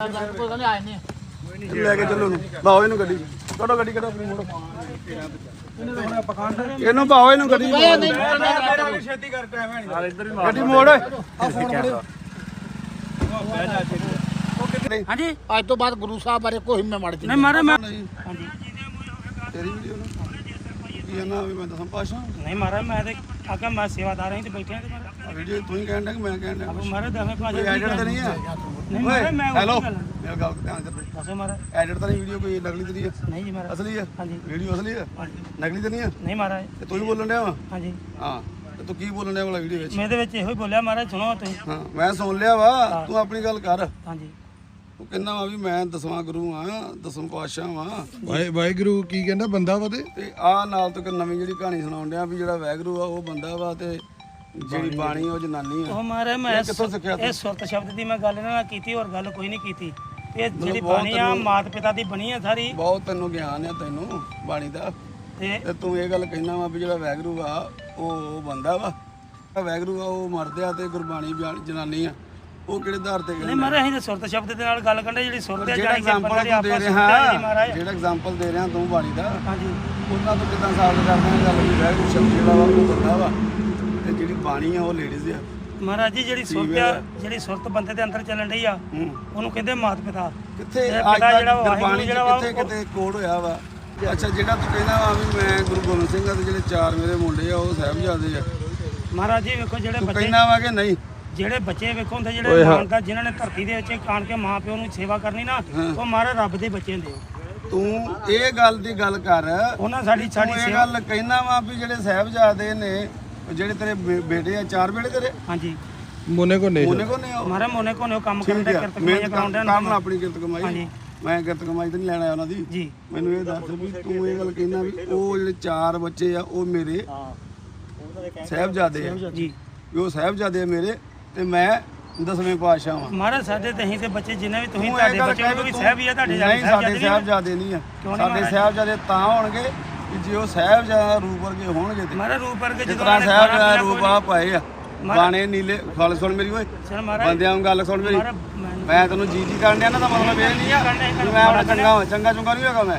ਲੈ ਕੇ ਚੱਲੋ ਨੂੰ ਬਾਓ ਇਹਨੂੰ ਗੱਡੀ। ਕੱਢੋ ਗੱਡੀ ਕੱਢੋ ਆਪਣੀ ਮੋੜੋ। ਇਹਨੂੰ ਬਾਓ ਇਹਨੂੰ ਗੱਡੀ ਇਹ ਨਹੀਂ ਕਰਨਾ ਗੱਡੀ ਮੋੜ। ਹਾਂਜੀ? ਅੱਜ ਤੋਂ ਬਾਅਦ ਗੁਰੂ ਸਾਹਿਬ ਬਾਰੇ ਕੋਈ ਹਿੰਮਤ ਮੜ ਨਹੀਂ ਮਾਰੇ ਮੈਂ ਤੇਰੀ ਵੀਡੀਓ ਨੂੰ ਕੀ ਕਹਿੰਦਾ ਵੀ ਮੈਂ ਦਸਮ ਪਾਸ਼ਾ ਨਹੀਂ ਮਾਰੇ ਮੈਂ ਤੇ ਆਕਾ ਮੈਂ ਸੇਵਾਦਾਰ ਹਾਂ ਤੇ ਬੈਠੇ ਹਾਂ ਤੇ ਮਾਰੇ ਵੀਡੀਓ ਤੂੰ ਹੀ ਕਹਿਣ ਡਿਆ ਕਿ ਮੈਂ ਕਹਿਣ ਡਿਆ ਮਾਰੇ ਕੋਈ ਭਾਜੀ ਐਡਿਟ ਤਾਂ ਨਹੀਂ ਹੈ? ਨਹੀਂ ਮੈਂ ਹੈਲੋ ਮੇਰਾ ਗੱਲ ਤੇ ਧਿਆਨ ਕਰ ਦੱਸੋ ਮਾਰੇ ਐਡਿਟ ਤਾਂ ਨਹੀਂ ਵੀਡੀਓ ਕੋਈ ਨਕਲੀ ਤਾਂ ਨਹੀਂ ਹੈ ਨਹੀਂ ਜੀ ਮਾਰੇ ਅਸਲੀ ਹੈ ਹਾਂਜੀ। ਵੀਡੀਓ ਅਸਲੀ ਹੈ ਹਾਂਜੀ। ਨਕਲੀ ਤਾਂ ਨਹੀਂ ਹੈ ਨਹੀਂ ਮਾਰੇ ਤੇ ਤੂੰ ਹੀ ਬੋਲਣ ਡਿਆ ਵਾ? ਹਾਂਜੀ। ਹਾਂ ਤੇ ਤੂੰ ਕੀ ਬੋਲਣ ਡਿਆ ਵਾਲਾ ਵੀਡੀਓ ਵਿੱਚ? ਮੈਂ ਇਹਦੇ ਵਿੱਚ ਇਹੋ ਹੀ ਬੋਲਿਆ ਮਾਰੇ ਸੁਣੋ ਤੁਸੀਂ। ਹਾਂ ਮੈਂ ਸੁਣ ਲਿਆ ਵਾ। ਤੂੰ ਆਪਣੀ ਗੱਲ ਕਰ। ਹਾਂਜੀ। ਤੂੰ ਕਹਿੰਦਾ ਵਾ ਵੀ ਮੈਂ ਦਸਵਾਂ ਗੁਰੂ ਆ ਦਸਮ ਪਾਤਸ਼ਾਹ ਵਾਂ। ਵਾਹਿ ਵਾਹਿਗੁਰੂ ਕੀ ਕਹਿੰਦਾ ਬੰਦਾ ਵਾ ਤੇ? ਤੇ ਆ ਨਾਲ ਤੂੰ ਇੱਕ ਨਵੀਂ ਜਿਹੜੀ ਕਹਾਣੀ ਸੁਣਾਉਣ ਡਿਆ ਵੀ ਜਿਹੜਾ ਵੈਗਰੂ ਆ ਉਹ ਬੰਦਾ ਵਾ ਤੇ ਜਿਹੜੀ ਬਾਣੀ ਉਹ ਜਨਾਨੀ ਆ। ਉਹ ਮਾਰੇ ਮੈਂ ਕਿੱਥੋਂ ਸਿੱਖਿਆ ਇਹ ਸੁਰਤ ਸ਼ਬਦ ਦੀ ਮੈਂ ਗੱਲ ਇਹਨਾਂ ਨਾਲ ਕੀਤੀ ਹੋਰ ਗੱਲ ਕੋਈ ਨਹੀਂ ਕੀਤੀ। ਇਹ ਜਿਹੜੀ ਬਾਣੀ ਆ ਮਾਤ ਪਿਤਾ ਦੀ ਬਣੀ ਆ ਸਾਰੀ। ਬਹੁਤ ਤੈਨੂੰ ਗਿਆਨ ਆ ਤੈਨੂੰ ਬਾਣੀ ਦਾ। ਤੇ ਤੇ ਤੂੰ ਇਹ ਗੱਲ ਕਹਿਣਾ ਵਾ ਵੀ ਜਿਹੜਾ ਵੈਗਰੂ ਆ ਉਹ ਉਹ ਬੰਦਾ ਵਾ। ਜਿਹੜਾ ਵੈਗਰੂ ਆ ਉਹ ਮਰਦ ਆ ਤੇ ਗੁਰਬਾਣੀ ਬਿਆਨ- ਜਨਾਨੀ ਆ। ਉਹ ਕਿਹੜੇ ਆਧਾਰ ਤੇ ਨਹੀਂ ਕਹਿੰਦਾ ਮਾਰੇ ਅਸੀਂ ਤਾਂ ਸੁਰਤ ਸ਼ਬਦ ਦੇ ਨਾਲ ਗੱਲ ਕਰਦੇ ਜਿਹੜੀ ਸੁਰਤ ਹੈ ਜਿਹੜਾ ਜਾਣੀ ਕਿ ਐਗਜ਼ਾਮਪਲ ਬੰਦੇ ਦੀ ਤੂੰ ਦੇ ਰਿਹਾ ਸੁਰਤ ਹੈ ਜਿਹੜੀ ਮਹਾਰਾਜ। ਜਿਹੜਾ ਐਗਜ਼ਾਮਪਲ ਦੇ ਰਿਹਾ ਤੂੰ ਬਾਣੀ ਦਾ ਹਾਂਜੀ। ਉਹਨਾਂ ਤੋਂ ਕਿਦਾਂ ਸਾਬਤ ਕਰਦੇ ਨੇ ਗੱਲ ਵੀ ਵੈਗਰੂ ਸ਼ਬਦ ਜਿਹੜਾ ਵਾ ਉਹ ਬੰਦਾ ਵਾ। ਤੇ ਜਿਹੜੀ ਬਾਣੀ ਆ ਉਹ ਲੇਡੀਜ਼ ਆ। ਮਹਾਰਾਜ ਜੀ ਜਿਹੜੀ ਸੁਰਤ ਆ। ਜਿਹੜੀ ਸੁਰਤ ਬੰਦੇ ਦੇ ਅੰਦਰ ਚੱਲਣ ਰਹੀ ਆ ਉਹਨੂੰ ਕਹਿੰਦੇ ਮਾਤ ਪਿਤਾ ਕਿੱਥੇ ਅੱਜ ਤੱਕ ਗੁਰਬਾਣੀ ਕਿੱਥੇ ਕਿਤੇ ਕੋਡ ਹੋਇਆ ਵਾ। ਅੱਛਾ ਜਿਹੜਾ ਤੂੰ ਕਹਿੰਦਾ ਵਾ ਵੀ ਮੈਂ ਗੁਰੂ ਗੋਬਿੰਦ ਸਿੰਘ ਆ ਤੇ ਜਿਹੜੇ ਚਾਰ ਮੇਰੇ ਮੁੰਡੇ ਆ ਉਹ ਸਾਹਿਬਜ਼ਾਦੇ ਆ। ਮਹਾਰਾਜ ਜੀ ਵੇਖੋ ਜਿਹੜੇ ਤੂੰ ਬੱਚੇ ਕਹਿੰਦਾ ਵਾ ਕਿ ਨਹੀਂ? ਜਿਹੜੇ ਬੱਚੇ ਵੇਖੋ ਹੁੰਦੇ ਜਿਹੜੇ ਮਾਨਤਾ ਜਿਨ੍ਹਾਂ ਨੇ ਧਰਤੀ ਦੇ ਵਿੱਚ ਆਣ ਕੇ ਮਾਂ ਪਿਓ ਨੂੰ ਸੇਵਾ ਕਰਨੀ ਨਾ ਉਹ ਮਹਾਰਾਜ ਰੱਬ ਦੇ ਬੱਚੇ ਹੁੰਦੇ। ਤੂੰ ਇਹ ਗੱਲ ਦੀ ਗੱਲ ਕਰ। ਉਹਨਾਂ ਸਾਡੀ ਸਾਡੀ ਇਹ ਗੱਲ ਕਹਿਣਾ ਵਾ ਵੀ ਜਿਹੜੇ ਸਾਹਿਬਜ਼ਾਦੇ ਨੇ ਜਿਹੜੇ ਤੇਰੇ ਬੇ- ਬੇਟੇ ਆ ਚਾਰ ਬੇਟੇ ਤੇਰੇ? ਹਾਂਜੀ। ਮੋਨੇ ਕੋ ਨੇ ਉਹਨੇ ਕੋ ਨੇ ਉਹ? ਮੋਨੇ ਕੋਨੇ ਉਹ ਕੰਮ ਕਰਨ ਠੀਕ ਦੇ ਆ। ਕਿਰਤ ਮੈਂ ਕਮਾਈਆਂ ਕਰਾਉਂਦੇ ਕੰਮ ਆਪਣੀ ਕਿਰਤ ਕਮਾਈ ਹਾਂਜੀ। ਮੈਂ ਕਿਰਤ ਕਮਾਈ ਤਾਂ ਨਹੀਂ ਲੈਣਾ ਉਹਨਾਂ ਦੀ। ਜੀ। ਮੈਨੂੰ ਇਹ ਦੱਸ ਵੀ ਤੂੰ ਇਹ ਗੱਲ ਕਹਿਣਾ ਵੀ ਉਹ ਜਿਹੜੇ ਚਾਰ ਬੱਚੇ ਆ ਉਹ ਮੇਰੇ ਸਾਹਿਬਜ਼ਾਦੇ ਆ। ਜੀ। ਵੀ ਉਹ ਸਾਹਿਬਜ਼ਾਦੇ ਆ ਮੇਰੇ ਤੇ ਮੈਂ ਦਸਵੇਂ ਪਾਤਸ਼ਾਹ ਵਾਂ। ਮਹਾਰਾਜ ਸਾਡੇ ਤੇ ਅਸੀਂ ਤੇ ਬੱਚੇ ਜਿੰਨੇ ਵੀ ਤੁਸੀਂ ਇਹ ਤੁਹਾਡੇ ਗੱਲ ਬੱਚੇ ਕਹਿ ਵੀ ਤੂੰ- ਸਹਿਬ ਹੀ ਆ ਤੁਹਾਡੇ ਨਹੀਂ ਸਾਡੇ ਸਾਹਿਬਜ਼ਾਦੇ ਸਾਹਿਬਜ਼ਾਦੇ ਨਹੀਂ ਆ। ਕਿਉਂ ਨਹੀਂ ਸਾਡੇ ਮਹਾਰਾਜ? ਸਾਹਿਬਜ਼ਾਦੇ ਤਾਂ ਹੋਣਗੇ। ਕਿ ਜੇ ਉਹ ਸਾਹਿਬਜ਼ਾਦਾ ਰੂਪ ਵਰਗੇ ਹੋਣਗੇ ਤੇ ਮਹਾਰਾਜ ਰੂਪ ਵਰਗੇ ਜਦੋਂ ਤਰ੍ਹਾਂ ਉਹਨਾਂ ਨੇ ਸਾਹਿਬਜ਼ਾਦਾ ਖਾਣਾ ਰੂਪ ਆ ਪਾਏ ਆ ਬਾਣੇ ਨੀਲੇ ਗੱਲ ਸੁਣ ਮੇਰੀ ਓਏ ਮਹਾਰਾਜ ਬੰਦਿਆਂ ਨੂੰ ਗੱਲ ਸੁਣ ਮੇਰੀ। ਮੈਂ- ਤੈਨੂੰ ਜੀ ਜੀ ਕਰਨ ਡਿਆ ਨਾ ਤਾਂ ਮਤਲਬ ਇਹ ਨਹੀਂ ਆ ਕਿ ਮੈਂ ਆਪਣਾ ਚੰਗਾ ਹਾਂ ਚੰਗਾ ਚੁੰਗਾ ਨਹੀਂ ਹੈਗਾ ਮੈਂ।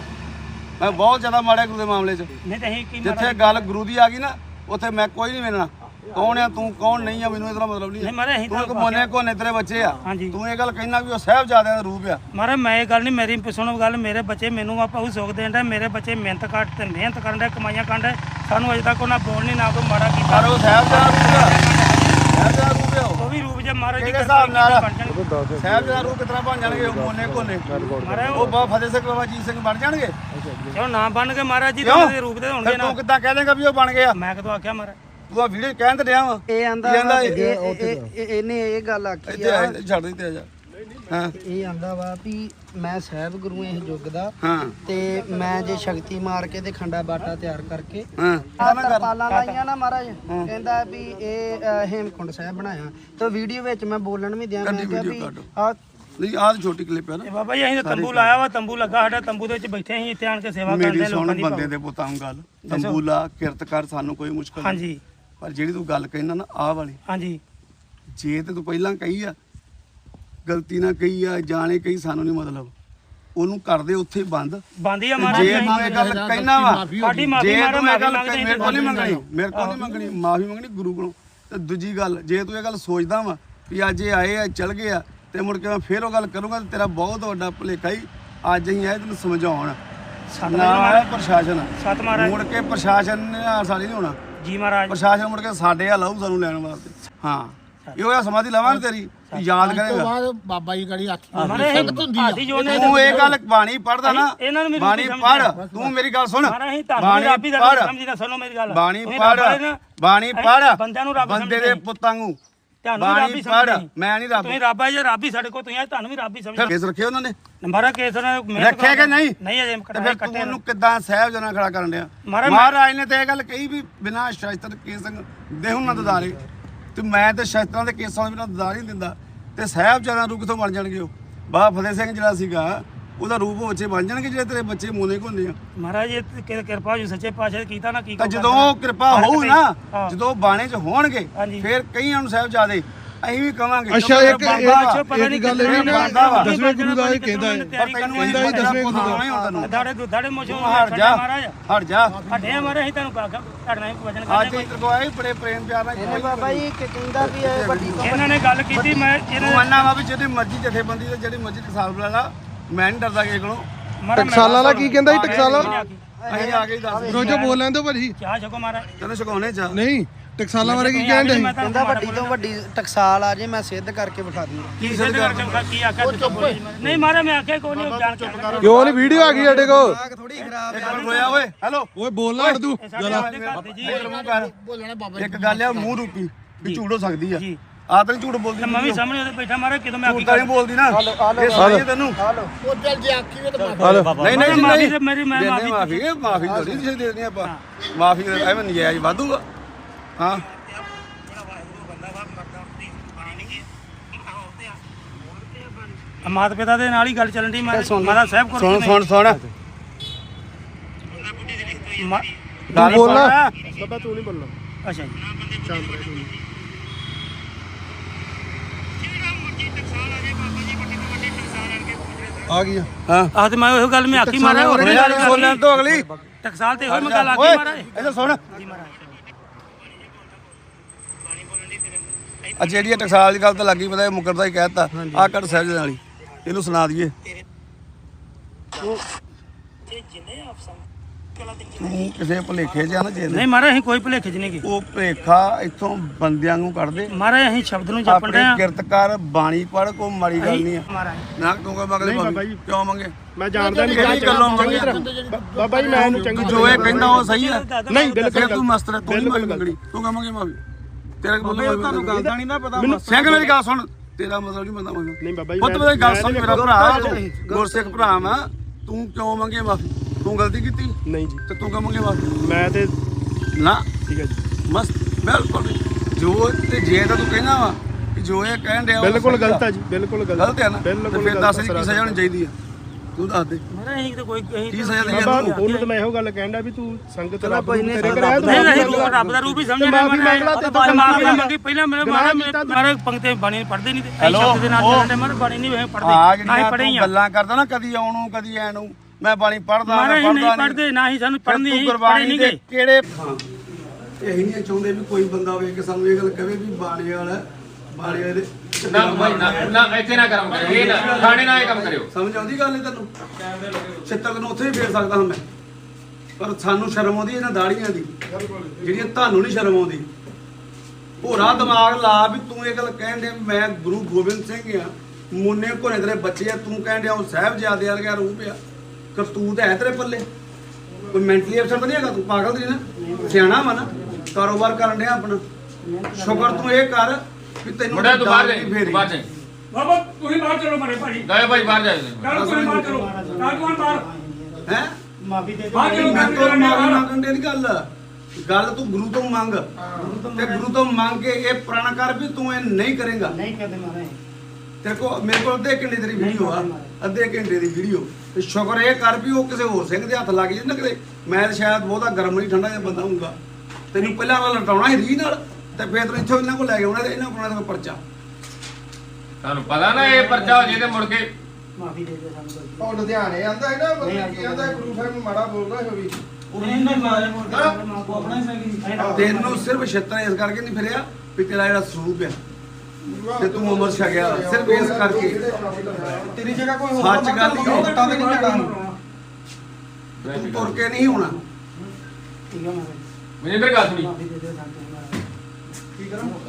ਮੈਂ ਬਹੁਤ ਜ਼ਿਆਦਾ ਮਾੜਾ ਗੁਰੂ ਦੇ ਮਾਮਲੇ 'ਚ। ਨਹੀਂ ਤਾਂ ਅਸੀਂ ਕੀ ਜਿੱਥੇ ਗੱਲ ਗੁਰੂ ਦੀ ਆ ਗਈ ਨਾ ਉੱਥੇ ਮੈਂ ਕੋਈ ਨਹੀਂ ਮਿਲਣਾ। ਕੌਣ ਆ ਤੂੰ ਕੌਣ ਨਹੀਂ ਆ ਮੈਨੂੰ ਇਹਦਾ ਮਤਲਬ ਨਹੀਂ। ਮਹਾਰਾਜ ਅਸੀਂ ਤੂੰ ਮੋਨੇ ਕੋਨੇ ਤੇਰੇ ਬੱਚੇ ਆ। ਹਾਂਜੀ। ਤੂੰ ਇਹ ਗੱਲ ਕਹਿਣਾ ਵੀ ਉਹ ਸਾਹਿਬਜ਼ਾਦਿਆਂ ਦਾ ਰੂਪ ਆ। ਮਹਾਰਾਜ ਮੈਂ ਇਹ ਗੱਲ ਨਹੀਂ ਮੇਰੀ ਸੁਣੋ ਗੱਲ ਮੇਰੇ ਬੱਚੇ ਮੈਨੂੰ ਆਪਾਂ ਉਹ ਸੁੱਖ ਦੇਣ ਦਾ ਮੇਰੇ ਬੱਚੇ ਮਿਹਨਤ ਕਰ ਤੇ ਮਿਹਨਤ ਕਰਨ ਦਾ ਕਮਾਈਆਂ ਕਰਨ ਦਾ ਸਾਨੂੰ ਅਜੇ ਤੱਕ ਉਹਨਾਂ ਬੋਲ ਨਹੀਂ ਨਾ ਕੋਈ ਮਾੜਾ ਕੀਤਾ। ਪਰ ਉਹ ਸਾਹਿਬਜ਼ਾਦਾ ਰੂਪ ਆ। ਸਾਹਿਬਜ਼ਾਦਾ ਰੂਪ ਆ ਉਹ। ਉਹ ਵੀ ਰੂਪ ਜੇ ਮਹਾਰਾਜ ਜੀ ਕਿਹੜੇ ਹਿਸਾਬ ਨਾਲ? ਬਣ ਜਾਣਗੇ। ਸਾਹਿਬਜ਼ਾਦਾ ਰੂਪ ਕਿਤਨਾ ਬਣ ਜਾਣਗੇ ਉਹ ਮੋਨੇ ਕੋਨੇ? ਮਹਾਰਾਜ ਉਹ ਬਾ ਫਤਿਹ ਸਿੰਘ ਬਾਬਾ ਜੀਤ ਸਿੰਘ ਬਣ ਜਾਣਗੇ? ਚਲੋ ਨਾ ਬਣ ਕੇ ਮਹਾਰਾਜ ਜੀ ਕਿਉਂ? ਦੇ ਰੂਪ ਦੇ ਹੋਣਗੇ ਫਿਰ ਨਾ। ਤੂੰ ਕਿੱਦਾਂ ਕਹਿ ਦੇਂਗਾ ਵੀ ਉਹ ਬਣ ਗਿਆ? ਮੈਂ ਕਦੋਂ ਆਖਿਆ ਮਹਾਰਾਜ ਤੂੰ ਆ ਵੀਡੀਓ ਕਹਿਣ ਤੇ ਡਿਆ ਵਾ। ਇਹ ਆਂਦਾ ਵਾ ਇਹ? ਕਿ ਇਹ- ਇਹ- ਇਹ- ਇਹਨੇ ਇਹ ਗੱਲ ਆਖੀ ਇੱਥੇ ਆ ਛੱਡ ਦੇ ਆ ਜਾ। ਹਾਂ। ਇਹ ਆਂਦਾ ਵਾ ਵੀ ਮੈਂ ਸਾਹਿਬ ਗੁਰੂ ਇਸ ਯੁੱਗ ਦਾ। ਹਾਂ। ਤੇ ਮੈਂ ਜੇ ਸ਼ਕਤੀ ਮਾਰ ਕੇ ਤੇ ਖੰਡਾ ਬਾਟਾ ਤਿਆਰ ਕਰਕੇ ਹਾਂ। ਆ ਤਰਪਾਲਾਂ ਲਾਈਆਂ ਨਾ ਮਹਾਰਾਜ। ਕਹਿੰਦਾ ਵੀ ਇਹ ਅ, ਹੇਮਕੁੰਡ ਸਾਹਿਬ ਬਣਾਇਆ। ਤੇ ਵੀਡੀਓ ਵਿੱਚ ਮੈਂ ਬੋਲਣ ਵੀ ਦਿਆਂ ਮੈਂ ਕੱਢੀ ਕਿਹਾ ਵੀਡੀਓ ਵੀ ਕੱਢ। ਆ ਨਹੀਂ ਆਹ ਤਾਂ ਛੋਟੀ ਕਲਿੱਪ ਹੈ ਨਾ। ਬਾਬਾ ਜੀ ਅਸੀਂ ਤਾਂ ਤੰਬੂ ਲਾਇਆ ਵਾ ਤੰਬੂ ਲੱਗਾ ਸਾਡਾ ਤੰਬੂ ਦੇ ਵਿੱਚ ਬੈਠੇ ਅਸੀਂ ਇੱਥੇ ਆਣ ਕੇ ਸੇਵਾ ਮੇਰੀ ਕਰਦੇ ਸੁਣ ਲੋਕਾਂ ਦੀ ਬੰਦੇ ਦੇ ਪੁੱਤਾਂ ਨੂੰ ਗੱਲ। ਤੰਬੂਲਾ ਕਿਰਤ ਕਰ ਸਾਨੂੰ ਕੋਈ ਮੁਸ਼ਕਲ ਨਹੀਂ। ਹਾਂਜੀ। ਪਰ ਜਿਹੜੀ ਤੂੰ ਗੱਲ ਕਹਿਣਾ ਨਾ ਆਹ ਵਾਲੀ। ਹਾਂਜੀ। ਜੇ ਤੇ ਤੂੰ ਪਹਿਲਾਂ ਕਹੀ ਆ ਗਲਤੀ ਨਾ ਕਹੀ ਆ ਜਾਣੇ ਕਹੀ ਸਾਨੂੰ ਨਹੀਂ ਮਤਲਬ। ਉਹਨੂੰ ਕਰਦੇ ਉੱਥੇ ਬੰਦ। ਬੰਦੀ ਆ ਮਹਾਰਾਜ ਜੇ ਤੂੰ ਇਹ ਗੱਲ ਕਹਿਣਾ ਵਾ ਸਾਡੀ ਮਾਫੀ ਜੇ ਮਾਰੋ ਤੂੰ ਇਹ ਗੱਲ ਮਾਫੀ ਮੇਰੇ ਕੋਲ ਨਹੀਂ ਮੰਗਣੀ ਮੇਰੇ ਕੋਲ ਨਹੀਂ ਮੰਗਣੀ ਮਾਫੀ ਮੰਗਣੀ ਗੁਰੂ ਕੋਲੋਂ। ਤੇ ਦੂਜੀ ਗੱਲ ਜੇ ਤੂੰ ਇਹ ਗੱਲ ਸੋਚਦਾ ਵਾ ਵੀ ਅੱਜ ਇਹ ਆਏ ਆ ਚਲ ਗਏ ਆ ਤੇ ਮੁੜ ਕੇ ਮੈਂ ਫੇਰ ਉਹ ਗੱਲ ਕਰੂੰਗਾ ਤੇ ਤੇਰਾ ਬਹੁਤ ਵੱਡਾ ਭੁਲੇਖਾ ਹੀ ਅੱਜ ਅਸੀਂ ਆਏ ਤੈਨੂੰ ਸਮਝਾਉਣ। ਸਤ ਨਾ ਆਇਆ ਪ੍ਰਸ਼ਾਸਨ। ਸਤ ਮਹਾਰਾਜ ਮੁੜ ਕੇ ਪ੍ਰਸ਼ਾਸਨ ਨੇ ਸਾਲੀ ਨਹੀਂ ਹੋਣਾ। ਜੀ ਮਹਾਰਾਜ। ਪ੍ਰਸ਼ਾਸਨ ਮੁੜ ਕੇ ਸਾਡੇ ਆ ਲਾਊ ਸਾਨੂੰ ਲੈਣ ਵਾਸਤੇ। ਹਾਂ। ਇਹੋ ਜਿਹਾ ਸਮਾਧੀ ਲਵਾਂ ਤੇਰੀ ਯਾਦ ਕਰੇਗਾ ਬਾਅਦ ਬਾਬਾ ਜੀ ਗੜੀ ਹੱਥ ਮਹਾਰਾਜ ਸੰਗਤ ਹੁੰਦੀ ਆ। ਹਾਦੀ ਜੋ ਨੇ ਤੂੰ ਇਹ ਗੱਲ ਬਾਣੀ ਪੜਦਾ ਨਾ ਇਹਨਾਂ ਨੂੰ ਮੇਰੀ ਬਾਣੀ ਪੜ ਤੂੰ ਮੇਰੀ ਗੱਲ ਸੁਣ। ਮਹਾਰਾਜ ਅਸੀਂ ਤੁਹਾਨੂੰ ਵੀ ਰੱਬ ਹੀ ਦਾ ਪੜ੍ਹ। ਸਮਝੀਦਾ ਸੁਣੋ ਮੇਰੀ ਗੱਲ। ਬਾਣੀ ਪੜ ਬਾਣੀ ਪੜ ਬੰਦਿਆਂ ਨੂੰ ਰੱਬ ਬੰਦੇ ਦੇ ਸਮਝਦੇ ਪੁੱਤਾਂ ਨੂੰ। ਤੁਹਾਨੂੰ ਵੀ ਰੱਬ ਬਾਣੀ ਹੀ ਪੜ ਸਮਝਦੇ ਮੈਂ ਨਹੀਂ ਰੱਬ। ਤੁਸੀਂ ਰੱਬ ਆ ਜੇ ਰੱਬ ਹੀ ਸਾਡੇ ਕੋਲ ਤੁਸੀਂ ਆ ਤੁਹਾਨੂੰ ਵੀ ਰੱਬ ਹੀ ਫਿਰ ਸਮਝਦੇ ਕੇਸ ਰੱਖੇ ਉਹਨਾਂ ਨੇ? ਨੰਬਰਾ ਕੇਸ ਨੇ ਮਿਹਨਤ ਰੱਖਿਆ ਕਿ ਨਹੀਂ? ਨਹੀਂ ਅਜੇ ਤੇ ਫਿਰ ਤੂੰ ਕੱਟੇ ਉਹਨੂੰ ਕਿੱਦਾਂ ਸਹਿਬ ਜਨਾ ਖੜਾ ਕਰਨ ਡਿਆ? ਮਹਾਰਾਜ- ਮਹਾਰਾਜ ਨੇ ਤੇ ਇਹ ਗੱਲ ਕਹੀ ਵੀ ਬਿਨਾਂ ਸ਼ਸਤਰ ਕੇਸ ਦੇਹੁ ਨਾ ਦਦਾਰੇ। ਤੇ ਮੈਂ ਤੇ ਸ਼ਸਤਰਾਂ ਦੇ ਕੇਸਾਂ ਦੇ ਬਿਨਾਂ ਦਦਾਰ ਹੀ ਨਹੀਂ ਦਿੰਦਾ। ਤੇ ਸਹਿਬ ਜਨਾ ਕਿੱਥੋਂ ਬਣ ਜਾਣਗੇ ਉਹ? ਬਾਬਾ ਫਤਿਹ ਸਿੰਘ ਜਿਹੜਾ ਸੀਗਾ ਉਹਦਾ ਰੂਪ ਉਹ ਬੱਚੇ ਬਣ ਜਾਣਗੇ ਜਿਹੜੇ ਤੇਰੇ ਬੱਚੇ ਮੋਨੇ ਹੁੰਦੇ ਆ ਮਹਾਰਾਜ ਇਹ ਤੇ ਕਿ- ਕਿਰਪਾ ਜੀ ਸੱਚੇ ਪਾਤਸ਼ਾਹ ਕੀਤਾ ਨਾ ਕੀ ਤਾਂ ਜਦੋਂ। ਉਹ ਕਿਰਪਾ ਫ਼ਰਕ ਹੋਊ। ਨਾ ਹਾਂ। ਜਦੋਂ ਬਾਣੇ 'ਚ ਹੋਣਗੇ ਹਾਂਜੀ। ਫਿਰ ਕਈਆਂ ਨੂੰ ਸਾਹਿਬਜ਼ਾਦੇ ਅਸੀਂ ਵੀ ਕਵਾਂਗੇ ਅੱਛਾ ਇੱਕ ਇੱਕ ਗੱਲ ਇਹ ਵੀ ਨਾ ਬਣਦਾ ਵਾ। ਦਸਵੇਂ ਗੁਰੂ ਦਾ ਇਹ ਕਹਿੰਦਾ ਹੈ ਪਰ ਤੈਨੂੰ ਇਹ ਕਹਿੰਦਾ ਹੀ ਦਸਵੇਂ ਗੁਰੂ ਦਾ ਹੀ ਹੁੰਦਾ ਤੈਨੂੰ ਦਾੜੇ ਦੁੱਧਾੜੇ ਮੋਸ਼ੋ ਹਟ ਜਾ ਮਹਾਰਾਜ ਹਟ ਜਾ ਹੱਡੇ ਮਾਰੇ ਅਸੀਂ ਤੁਹਾਨੂੰ ਕਾਕਾ ਤੁਹਾਡੇ ਨਾਲ ਵਜਨ ਅੱਜ ਕਰਦੇ ਇੱਧਰ ਕੋ ਆਏ ਬੜੇ ਪ੍ਰੇਮ ਪਿਆਰ ਨਾਲ ਇਹਨੇ ਬਾਬਾ ਜੀ ਕਿ ਕਹਿੰਦਾ ਵੀ ਇਹ ਵੱਡੀ ਤੋਂ ਇਹਨਾਂ ਨੇ ਗੱਲ ਕੀਤੀ ਮੈਂ ਇਹਨਾਂ ਮੰਨਣਾ ਵਾ ਵੀ ਜਿਹੜੀ ਮਰਜ਼ੀ ਜਥੇਬੰਦੀ ਤੇ ਜਿਹੜੀ ਮਰਜ਼ੀ ਟਕਸਾਲ ਬੁਲਾ ਮੈਂ ਨਹੀਂ ਡਰਦਾ ਕਿਸੇ ਕੋਲੋਂ। ਟਕਸਾਲਾਂ ਦਾ ਕੀ ਕਹਿੰਦਾ ਸੀ? ਟਕਸਾਲਾਂ ਅਸੀਂ ਆ ਕੇ ਹੀ ਦੱਸ ਰੋਜੋ ਬੋਲ ਲੈਂਦੇ ਭਾਜੀ। ਚਾਹ ਛਕੋ ਮਾਰਾ ਤੈਨੂੰ ਸ਼ਿਕਾਉਣੇ ਚਾ ਨਹੀਂ ਟਕਸਾਲਾਂ ਬਾਰੇ ਕੀ ਕਹਿੰਦੇ ਸੀ ਕਹਿੰਦਾ ਵੱਡੀ ਤੋਂ ਵੱਡੀ ਟਕਸਾਲ ਆ ਜੇ ਮੈਂ ਸਿੱਧ ਕਰਕੇ ਵਿਖਾ ਦੂੰਗਾ। ਕੀ ਸਿੱਧ ਕਰਕੇ ਕੀ ਆਖਿਆ ਨਹੀਂ ਮਾਰਾ ਮੈਂ ਆਖਿਆ ਕੋਈ ਨਹੀਂ ਜਾਣ ਕੇ ਕਿਉਂ ਨਹੀਂ ਵੀਡੀਓ ਆ ਗਈ ਸਾਡੇ ਕੋਲ। ਥੋੜੀ ਖਰਾਬ ਇੱਕ ਮਿੰਟ ਰੋਇਆ ਓਏ ਹੈਲੋ। ਓਏ ਬੋਲ ਨਾ ਹਟ ਤੂੰ ਬੋਲਣਾ ਬਾਬਾ ਇੱਕ ਗੱਲ ਆ ਮੂੰਹ ਰੂਪੀ ਵੀ ਝੂਠ ਹੋ ਸਕਦੀ ਆ। ਜੀ। ਆ ਤਾਂ ਝੂਠ ਬੋਲਦੀ ਮੈਂ ਵੀ ਸਾਹਮਣੇ ਉਹਦੇ ਬੈਠਾ ਮਾਰਾ ਕਿਦੋਂ ਮੈਂ ਝੂਠ ਆਖੀ ਤਾਂ ਨਹੀਂ ਬੋਲਦੀ ਨਾ। ਇਹ ਸਾਰੀ ਤੈਨੂੰ। ਉਹ ਚੱਲ ਜੇ ਆਖੀ ਵੇ ਤਾਂ ਨਹੀਂ ਨਹੀਂ ਮਾਫ਼ੀ ਨਹੀਂ। ਤੇ ਮੇਰੀ ਮੈਂ ਮਾਫ਼ੀ ਮਾਫੀ ਇਹ ਮਾਫੀ ਥੋੜੀ ਨਹੀਂ ਦੇ ਦਿੰਦੇ ਆਪਾਂ। ਮਾਫੀ ਐਵੇਂ ਨਜਾਇਜ਼ ਵਾਧੂ ਆ। ਹਾਂ। ਮਾਤਾ ਪਿਤਾ ਦੇ ਨਾਲ ਹੀ ਗੱਲ ਚੱਲਣ ਦੀ ਮਾਰਾ ਮਾਰਾ ਸਾਹਿਬ ਕੋਲ ਸੁਣ ਸੁਣ ਸੁਣ। ਮਾ- ਗੱਲ ਬੋਲਣਾ। ਸੁਣ। ਅੱਛਾ ਜੀ। ਆ ਗਈ ਹਾਂ। ਆਹ ਤੇ ਮੈਂ ਉਹ ਗੱਲ ਮੈਂ ਆਖੀ ਮਾਰਾ ਹੋਰ ਸੁਣ ਗੱਲ ਤੋਂ ਅਗਲੀ। ਟਕਸਾਲ ਤੇ ਹੋਈ ਮੈਂ ਗੱਲ ਆਖੀ ਮਾਰਾ ਇਹਦਾ ਸੁਣ ਜੀ ਮਾਰਾ ਆ ਜਿਹੜੀ ਟਕਸਾਲ ਦੀ ਗੱਲ ਤਾਂ ਲੱਗੀ ਪਤਾ ਇਹ ਮੁਕਰਦਾ ਹੀ ਕਹਿਤਾ ਆ ਕੱਟ ਸਹਿਜ ਵਾਲੀ ਇਹਨੂੰ ਸੁਣਾ ਦਈਏ। ਤੂੰ ਕਿਸੇ ਭੁਲੇਖੇ ਜਾਂ ਨਾ ਜੇ ਨਹੀਂ ਮਾਰਾ ਅਸੀਂ ਕੋਈ ਭੁਲੇਖੇ ਚ ਨਹੀਂ ਗਏ। ਉਹ ਭੇਖਾ ਇੱਥੋਂ ਬੰਦਿਆਂ ਨੂੰ ਕੱਢ ਦੇ। ਮਾਰਾ ਅਸੀਂ ਸ਼ਬਦ ਨੂੰ ਜਪਣ ਆਪਣੇ ਰਹੇ ਆ। ਕਿਰਤ ਕਰ ਬਾਣੀ ਪੜ ਕੋ ਮਾੜੀ ਗੱਲ ਨਹੀਂ ਆ। ਮਾਰਾ ਨਾ ਤੂੰ ਕਹ ਮਗਲੇ ਬਾਬਾ ਕਿਉਂ ਮੰਗੇ? ਮੈਂ ਜਾਣਦਾ ਨਹੀਂ ਕਿਹੜੀ ਗੱਲੋਂ ਮੰਗੇ ਬਾਬਾ ਜੀ ਮੈਂ ਇਹਨੂੰ ਚੰਗੀ ਜੋ ਇਹ ਕਹਿੰਦਾ ਉਹ ਸਹੀ ਹੈ ਨਹੀਂ ਫਿਰ ਤੂੰ ਮਸਤਰ ਤੂੰ ਨਹੀਂ ਮਾਫੀ ਮੰਗਣੀ। ਤੂੰ ਕਹਾਂਗੇ ਮਾਫੀ ਤੇਰੇ ਕੋਲ ਤੁਹਾਨੂੰ ਗੱਲ ਦਾ ਨਹੀਂ ਨਾ ਪਤਾ ਸਿੰਘ ਮੇਰੀ ਗੱਲ ਸੁਣ। ਤੇਰਾ ਮਤਲਬ ਨਹੀਂ ਬੰਦਾ ਮੰਗਣਾ? ਨਹੀਂ ਬਾਬਾ ਜੀ ਪੁੱਤ ਮੇਰੀ ਗੱਲ ਸੁਣ ਮੇਰਾ ਭਰਾ ਤੂੰ। ਗੁਰਸਿੱਖ ਭਰਾ ਵਾ ਤੂੰ ਕਿਉਂ ਮੰਗੇ ਮਾਫੀ ਤੂੰ ਗਲਤੀ ਕੀਤੀ? ਨਹੀਂ ਜੀ। ਤੇ ਤੂੰ ਕਿਉਂ ਮੰਗੇ ਮਾਫੀ ਮੈਂ ਤੇ ਨਾ। ਠੀਕ ਹੈ ਜੀ। ਮਸਤ ਬਿਲਕੁਲ ਜੋ ਤੇ ਜੇ ਤਾਂ ਤੂੰ ਕਹਿਣਾ ਵਾ ਕਿ ਜੋ ਇਹ ਕਹਿਣ ਉਹ ਬਿਲਕੁਲ। ਗਲਤ ਹੈ ਜੀ ਬਿਲਕੁਲ ਗਲਤ। ਗਲਤ ਹੈ ਨਾ। ਤੇ ਬਿਲਕੁਲ ਫਿਰ ਦੱਸ ਜੀ। ਕੀ ਸਜ਼ਾ ਹੋਣੀ ਚਾਹੀਦੀ ਆ? ਤੂੰ ਦੱਸ ਦੇ। ਮਾਰਾ ਅਸੀਂ ਤੇ ਕੋਈ ਕੀ ਸਜ਼ਾ ਦੇਣੀ ਤੂੰ? ਉਹਨੂੰ ਤਾਂ ਮੈਂ ਇਹੋ ਗੱਲ ਕਹਿਣ ਡਿਆ ਵੀ ਤੂੰ ਸੰਗਤ ਰੱਬ ਨੂੰ ਤੇਰੇ ਨਹੀਂ, ਕਰਾਇਆ ਨਹੀਂ ਨਹੀਂ ਰੂਪ ਰੱਬ ਦਾ ਰੂਪ ਹੀ ਸਮਝਿਆ ਮਾਫ਼ੀ ਮੰਗ ਲਾ ਤੇ ਤੂੰ ਮਾਫੀ ਮੰਗੀ ਪਹਿਲਾਂ ਮੇਰੇ ਮਾਰਾ ਮਾਰੇ ਪੰਕਤੇ ਬਾਣੀ ਪੜਦੇ ਨਹੀਂ ਤੇ ਅਸੀਂ ਸ਼ਬਦ ਦੇ ਨਾਲ ਚੱਲਦੇ ਮਾਰੇ ਬਾਣੀ ਨਹੀਂ ਵੇ ਪੜਦੇ ਆ ਜਿਹੜੀਆਂ ਤੂੰ ਗੱਲਾਂ ਕਰਦਾ ਨਾ ਕਦੀ ਆਉਣ ਨੂੰ ਕਦੀ ਐ ਨੂੰ ਮੈਂ ਬਾਣੀ ਪੜਦਾ ਮਾਰੇ ਮੈਂ ਅਸੀਂ ਨਹੀਂ ਪੜਦਾ ਨਾ ਹੀ ਸਾਨੂੰ ਪੜਨੀ ਗੁਰਬਾਣੀ ਦੇ ਨਹੀਂ ਗਏ ਕਿਹੜੇ ਇਹ ਨਹੀਂ ਚਾਹੁੰਦੇ ਵੀ ਕੋਈ ਬੰਦਾ ਹੋਵੇ ਕਿ ਸਾਨੂੰ ਇਹ ਗੱਲ ਕਹੇ ਵੀ ਬਾਣੀ ਵਾਲਾ ਬਾਣੀ ਵਾਲੇ ਨਾ ਭਾਈ ਨਾ ਨਾ ਇੱਥੇ ਨਾ ਕਰਮ ਕਰਿਓ ਇਹ ਨਾ ਥਾਣੇ ਨਾਲ ਇਹ ਕੰਮ ਕਰਿਓ। ਸਮਝ ਆਉਂਦੀ ਗੱਲ ਇਹ ਤੈਨੂੰ? ਛਿੱਤਕ ਨੂੰ ਉੱਥੇ ਹੀ ਫੇਰ ਸਕਦਾ ਹਾਂ ਮੈਂ। ਪਰ ਸਾਨੂੰ ਸ਼ਰਮ ਆਉਂਦੀ ਇਹਨਾਂ ਦਾੜੀਆਂ ਦੀ ਜਿਹੜੀਆਂ ਤੁਹਾਨੂੰ ਨਹੀਂ ਸ਼ਰਮ ਆਉਂਦੀ। ਹੋਰਾ ਦਿਮਾਗ ਲਾ ਵੀ ਤੂੰ ਇਹ ਗੱਲ ਕਹਿਣ ਵੀ ਮੈਂ ਗੁਰੂ ਗੋਬਿੰਦ ਸਿੰਘ ਆ ਮੁੰਨੇ ਘੋੜੇ ਤੇਰੇ ਬੱਚੇ ਆ ਤੂੰ ਕਹਿਣ ਡਿਆ ਉਹ ਸਾਹਿਬਜ਼ਾਦੇ ਵਰਗਾ ਰੂਪ ਆ। ਕਰਤੂਤ ਹੈ ਤੇਰੇ ਪੱਲੇ? ਕੋਈ ਮੈਂਟਲੀ ਅਫਸਰ ਤਾਂ ਨਹੀਂ ਹੈਗਾ ਤੂੰ? ਪਾਗਲ ਨਹੀਂ ਨਾ? ਸਿਆਣਾ ਵਾ ਨਾ? ਕਾਰੋਬਾਰ ਕਰਨ ਡਿਆ ਆਪਣਾ। ਸ਼ੁਕਰ ਤੂੰ ਇਹ ਕਰ ਵੀ ਤੈਨੂੰ ਮੁੰਡਾ ਤੂੰ ਬਾਹਰ ਜਾ। ਬਾਹਰ ਜਾ। ਬਾਬਾ ਤੁਸੀਂ ਬਾਹਰ ਚਲੋ ਮਾਰੇ ਭਾਜੀ। ਗਏ ਭਾਈ ਬਾਹਰ ਜਾ। ਕੱਲ ਤੁਸੀਂ ਬਾਹਰ ਚਲੋ। ਕੱਲ ਕੋਈ ਬਾਹਰ। ਹੈਂ? ਮਾਫੀ ਦੇ ਬਾਹਰ ਚਲੋ ਮੈਂ ਤੋਂ ਮਾਫੀ ਮੰਗਣ ਦੀ ਗੱਲ। ਗੱਲ ਤੂੰ ਗੁਰੂ ਤੋਂ ਮੰਗ। ਤੇ ਗੁਰੂ ਤੋਂ ਮੰਗ ਕੇ ਇਹ ਪ੍ਰਣ ਕਰ ਵੀ ਤੂੰ ਇਹ ਨਹੀਂ ਕਰੇਗਾ। ਨਹੀਂ ਕਹਦੇ ਮਾਰੇ ਤੇਰੇ ਕੋ ਮੇਰੇ ਕੋਲ ਅੱਧੇ ਘੰਟੇ ਤੇਰੀ ਵੀਡੀਓ ਆ ਅੱਧੇ ਘੰਟੇ ਦੀ ਵੀਡੀਓ ਤੇ ਸ਼ੁਕਰ ਇਹ ਕਰ ਵੀ ਉਹ ਕਿਸੇ ਹੋਰ ਸਿੰਘ ਦੇ ਹੱਥ ਲੱਗ ਜੇ ਨਾ ਕਿਤੇ। ਮੈਂ ਤਾਂ ਸ਼ਾਇਦ ਬਹੁਤਾ ਗਰਮ ਨਹੀਂ ਠੰਡਾ ਜਿਹਾ ਬੰਦਾ ਹੋਊਗਾ। ਤੈਨੂੰ ਪਹਿਲਾਂ ਵਾਲਾ ਲਟਾਉਣਾ ਸੀ ਰੀ ਨਾਲ ਤੇ ਫਿਰ ਤੈਨੂੰ ਇੱਥੋਂ ਇਹਨਾਂ ਕੋਲ ਲੈ ਕੇ ਆਉਣਾ ਤੇ ਇਹਨਾਂ ਕੋਲ ਪਰਚਾ। ਤੁਹਾਨੂੰ ਪਤਾ ਨਾ ਇਹ ਪਰਚਾ ਹੋ ਜੇ ਤੇ ਮੁੜ ਕੇ ਮਾਫੀ ਦੇ ਦੇ ਸਾਨੂੰ ਉਹ ਲੁਧਿਆਣੇ ਆਂਦਾ ਹੈ ਨਾ ਬੰਦਾ ਕੀ ਆਂਦਾ ਗੁਰੂ ਸਾਹਿਬ ਨੂੰ ਮਾੜਾ ਬੋਲਦਾ ਹੈ ਵੀ। ਨਹੀਂ ਮਾਰੇ ਆਪਣਾ ਹੀ। ਸਹੀ ਤੈਨੂੰ ਸਿਰਫ ਛੇਤਰ ਇਸ ਕਰਕੇ ਨਹੀਂ ਫਿਰਿਆ ਵੀ ਤੇਰਾ ਜਿਹੜਾ ਸਰੂਪ ਆ ਤੇ ਤੂੰ ਅਮਰ ਛਕਿਆ। ਸਿਰਫ ਇਸ ਕਰਕੇ। ਤੇਰੀ ਜਗ੍ਹਾ ਕੋਈ ਸੱਚ ਗੱਲ ਹੀ? ਉਹ ਤਾਂ ਨਹੀਂ ਜਾਣਾ ਤੂੰ ਤੁਰ ਕੇ ਨਹੀਂ ਹੋਣਾ ਠੀਕ ਹੈ ਮਨਿੰਦਰ ਗੱਲ ਸੁਣੀ।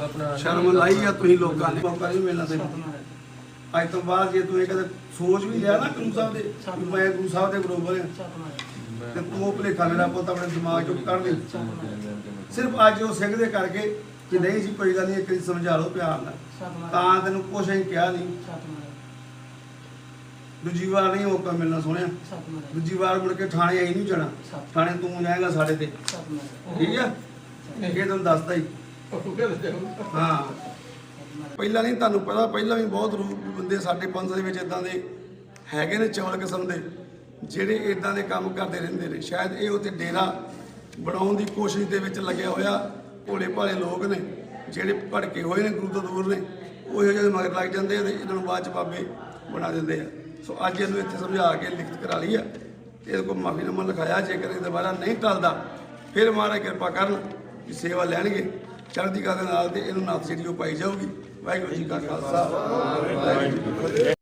ਆਪਣਾ ਸ਼ਰਮ ਲਾਈ ਆ ਤੁਸੀਂ ਲੋਕਾਂ ਨੇ। ਮੌਕਾ ਨਹੀਂ ਮਿਲਣਾ ਤੈਨੂੰ ਅੱਜ ਤੋਂ ਬਾਅਦ ਜੇ ਤੂੰ ਇਹ ਕਦੇ ਸੋਚ ਵੀ ਲਿਆ ਨਾ ਗੁਰੂ ਸਾਹਿਬ ਦੇ ਮੈਂ ਗੁਰੂ ਸਾਹਿਬ ਦੇ ਬਰੋਬਰ ਹਾਂ ਤੇ ਤੂੰ ਉਹ ਭੁਲੇਖਾ ਮੇਰਾ ਪੁੱਤ ਆਪਣੇ ਦਿਮਾਗ ਚੋਂ ਕੱਢ ਦੇ। ਸਿਰਫ ਅੱਜ ਉਹ ਸਿੰਘ ਦੇ ਕਰਕੇ ਕਿ ਨਹੀਂ ਜੀ ਕੋਈ ਗੱਲ ਨਹੀਂ ਇੱਕ ਵਾਰੀ ਸਮਝਾ ਲਓ ਪਿਆਰ ਨਾਲ। ਤਾਂ ਤੈਨੂੰ ਕੁਛ ਅਸੀਂ ਕਿਹਾ ਨਹੀਂ। ਦੂਜੀ ਵਾਰ ਨਹੀਂ ਮੌਕਾ ਮਿਲਣਾ ਸੋਹਣਿਆ। ਦੂਜੀ ਵਾਰ ਮੁੜ ਕੇ ਥਾਣੇ ਆਈ ਨਹੀਂ ਜਾਣਾ। ਥਾਣੇ ਤੂੰ ਜਾਏਗਾ ਸਾਡੇ ਤੇ। ਠੀਕ ਆ? ਇਹ ਤੁਹਾਨੂੰ ਦੱਸਦਾ ਹੀ। ਹਾਂ। ਪਹਿਲਾਂ ਨਹੀਂ ਤੁਹਾਨੂੰ ਪਤਾ ਪਹਿਲਾਂ ਵੀ ਬਹੁਤ ਰੂਪ ਬੰਦੇ ਸਾਡੇ ਪੰਥ ਦੇ ਵਿੱਚ ਇਦਾਂ ਦੇ ਹੈਗੇ ਨੇ ਚਵਲ ਕਿਸਮ ਦੇ ਜਿਹੜੇ ਇਦਾਂ ਦੇ ਕੰਮ ਕਰਦੇ ਰਹਿੰਦੇ ਨੇ। ਸ਼ਾਇਦ ਇਹ ਉੱਥੇ ਡੇਰਾ ਬਣਾਉਣ ਦੀ ਕੋਸ਼ਿਸ਼ ਦੇ ਵਿੱਚ ਲੱਗਿਆ ਹੋਇਆ। ਭੋਲੇ ਭਾਲੇ ਲੋਕ ਨੇ, ਜਿਹੜੇ ਭੜਕੇ ਹੋਏ ਨੇ ਗੁਰੂ ਤੋਂ ਦੂਰ ਨੇ, ਉਹ ਇਹੋ ਜਿਹੇ ਮਗਰ ਲੱਗ ਜਾਂਦੇ ਆ ਤੇ ਇਹਨਾਂ ਨੂੰ ਬਾਅਦ ਚ ਬਾਬੇ ਬਣਾ ਦਿੰਦੇ ਆ। ਸੋ ਅੱਜ ਇਹਨੂੰ ਇੱਥੇ ਸਮਝਾ ਕੇ ਲਿਖਤ ਕਰਾ ਲਈ ਆ। ਇਹਦੇ ਕੋਲ ਮਾਫੀਨਾਮਾ ਲਿਖਾਇਆ, ਜੇਕਰ ਇਹ ਦੁਬਾਰਾ ਨਹੀਂ ਟਲਦਾ, ਫਿਰ ਮਹਾਰਾਜ ਕਿਰਪਾ ਕਰਨ ਕਿ ਸੇਵਾ ਲੈਣਗੇ। ਚੜ੍ਹਦੀ ਕਲਾ ਦੇ ਨਾਲ ਤੇ ਇਹਨੂੰ ਨਾਥ ਜਿਹੜੀ ਉਹ ਪਾਈ ਜਾਊਗੀ। ਵਾਹਿਗੁਰੂ ਜੀ ਕਾ ਖਾਲਸਾ। ਵਾਹਿਗੁਰੂ